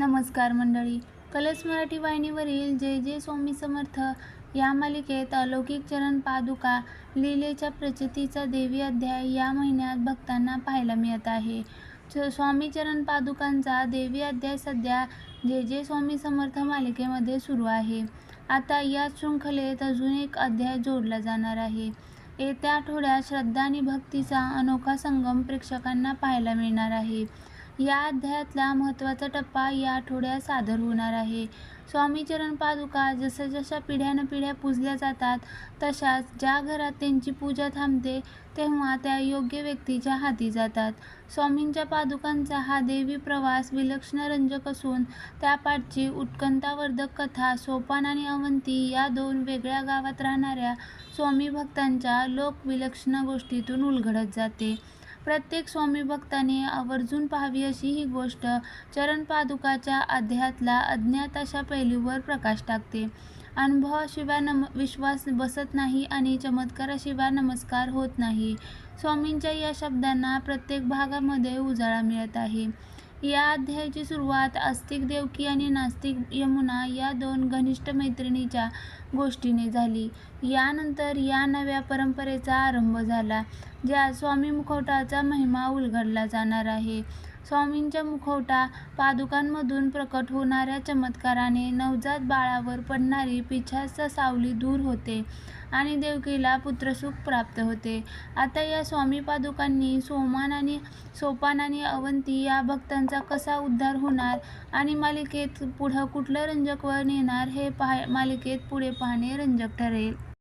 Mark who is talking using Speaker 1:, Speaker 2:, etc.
Speaker 1: नमस्कार मंडळी. कलर्स मराठी वाहिनीवरील जय जय स्वामी समर्थ या मालिकेत अलौकिक चरण पादुका लीलेच्या प्रचितीचा देवी अध्याय या महिन्यात भक्तांना पाहायला मिळत आहे. च- स्वामी चरण पादुकांचा देवी अध्याय सध्या जे जे स्वामी समर्थ मालिकेमध्ये सुरू आहे. आता या शृंखलेत अजून एक अध्याय जोडला जाणार आहे. येत्या आठवड्यात श्रद्धा आणि भक्तीचा अनोखा संगम प्रेक्षकांना पाहायला मिळणार आहे. या अध्यायातला महत्त्वाचा टप्पा या आठवड्यात सादर होणार आहे. स्वामी चरण पादुका जसं जशा पिढ्यानपिढ्या पूजल्या जातात तशाच ज्या घरात त्यांची पूजा थांबते तेव्हा त्या योग्य व्यक्तीच्या हाती जातात. स्वामींच्या पादुकांचा हा देवी प्रवास विलक्षण रंजक असून त्यापाठची उत्कंठावर्धक कथा सोपान आणि अवंती या दोन वेगळ्या गावात राहणाऱ्या स्वामी भक्तांच्या लोकविलक्षण गोष्टीतून उलगडत जाते. प्रत्येक स्वामी भक्ताने आवर्जून पाहावी अशी ही गोष्ट चरण पादुकाच्या अज्ञात अशा पैलूवर प्रकाश टाकते. अनुभवाशिवाय नम विश्वास बसत नाही आणि चमत्काराशिवाय नमस्कार होत नाही. स्वामींच्या या शब्दांना प्रत्येक भागामध्ये उजाळा मिळत आहे. या अध्यायाची सुरुवात आस्तिक देवकी आणि नास्तिक यमुना या दोन घनिष्ठ मैत्रिणीच्या गोष्टीने झाली. यानंतर या नव्या परंपरेचा आरंभ झाला ज्यात स्वामी मुखवटाचा महिमा उलगडला जाणार आहे. स्वामींच्या मुखवटा पादुकांमधून प्रकट होणाऱ्या चमत्काराने नवजात बाळावर पडणारी पिछाचा सावली दूर होते आणि देवकीला पुत्रसुख प्राप्त होते. आता या स्वामी पादुकांनी सोमान आणि सोपान आणि अवंती या भक्तांचा कसा उद्धार होणार आणि मालिकेत पुढं कुठलं रंजक वळण येणार हे पाह मालिकेत पुढे पाहणे रंजक ठरेल.